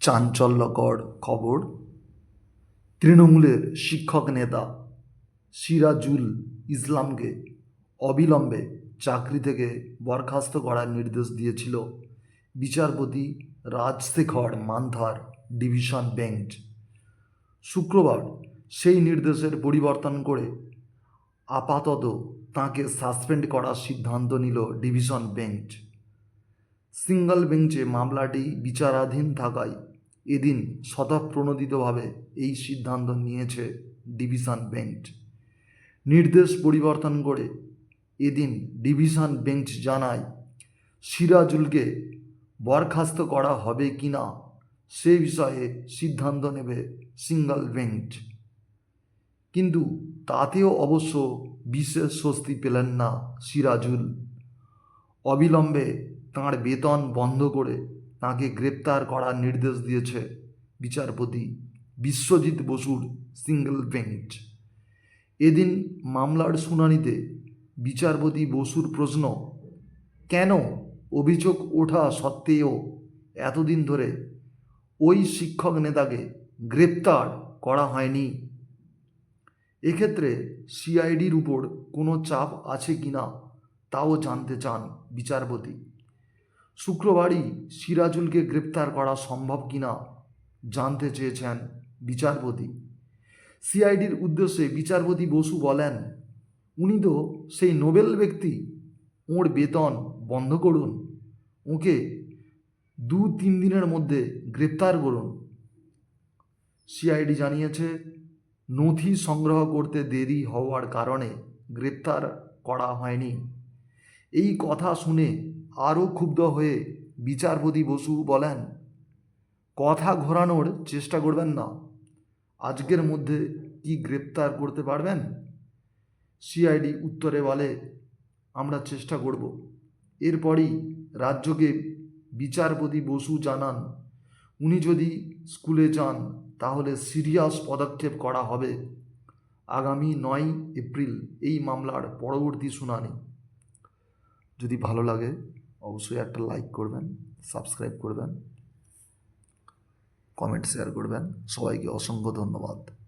চাঞ্চল্যকর খবর। তৃণমূলের শিক্ষক নেতা সিরাজুল ইসলামকে অবিলম্বে চাকরি থেকে বরখাস্ত করার নির্দেশ দিয়েছিল বিচারপতি রাজশেখর মান্থার ডিভিশন বেঞ্চ। শুক্রবার সেই নির্দেশের পরিবর্তন করে আপাতত তাঁকে সাসপেন্ড করার সিদ্ধান্ত নিল ডিভিশন বেঞ্চ। সিঙ্গল বেঞ্চে মামলাটি বিচারাধীন থাকায় এদিন স্বতঃপ্রণোদিতভাবে এই সিদ্ধান্ত নিয়েছে ডিভিশন বেঞ্চ। নির্দেশ পরিবর্তন করে এদিন ডিভিশন বেঞ্চ জানায়, সিরাজুলকে বরখাস্ত করা হবে কি না, সে বিষয়ে সিদ্ধান্ত নেবে সিঙ্গল বেঞ্চ। কিন্তু তাতেও অবশ্য বিশেষ স্বস্তি পেলেন না সিরাজুল। অবিলম্বে তাঁর বেতন বন্ধ করে তাঁকে গ্রেপ্তার করার নির্দেশ দিয়েছে বিচারপতি বিশ্বজিৎ বসুর সিঙ্গেল বেঞ্চ। এদিন মামলার শুনানিতে বিচারপতি বসুর প্রশ্ন, কেন অভিযোগ ওঠা সত্ত্বেও এতদিন ধরে ওই শিক্ষক নেতাকে গ্রেপ্তার করা হয়নি? এক্ষেত্রে সিআইডির উপর কোনো চাপ আছে কি না তাও জানতে চান বিচারপতি। শুক্রবারই সিরাজুলকে গ্রেপ্তার করা সম্ভব কিনা জানতে চেয়েছেন বিচারপতি। সিআইডির উদ্দেশ্যে বিচারপতি বসু বলেন, উনি তো সেই নোবেল ব্যক্তি। ওর বেতন বন্ধ করুন। ওকে দু তিন দিনের মধ্যে গ্রেপ্তার করুন। সিআইডি জানিয়েছে, নথি সংগ্রহ করতে দেরি হওয়ার কারণে গ্রেপ্তার করা হয়নি। এই কথা শুনে আরও ক্ষুব্ধ হয়ে বিচারপতি বসু বলেন, কথা ঘোরানোর চেষ্টা করবেন না। আজকের মধ্যে কি গ্রেপ্তার করতে পারবেন? সিআইডি উত্তরে বলে, আমরা চেষ্টা করব। এরপরই রাজ্যকে বিচারপতি বসু জানান, উনি যদি স্কুলে যান তাহলে সিরিয়াস পদক্ষেপ করা হবে। আগামী নয় এপ্রিল এই মামলার পরবর্তী শুনানি। যদি ভালো লাগে অবশ্যই একটা লাইক করবেন সাবস্ক্রাইব করবেন কমেন্ট শেয়ার করবেন। সবাইকে অসংখ্য ধন্যবাদ।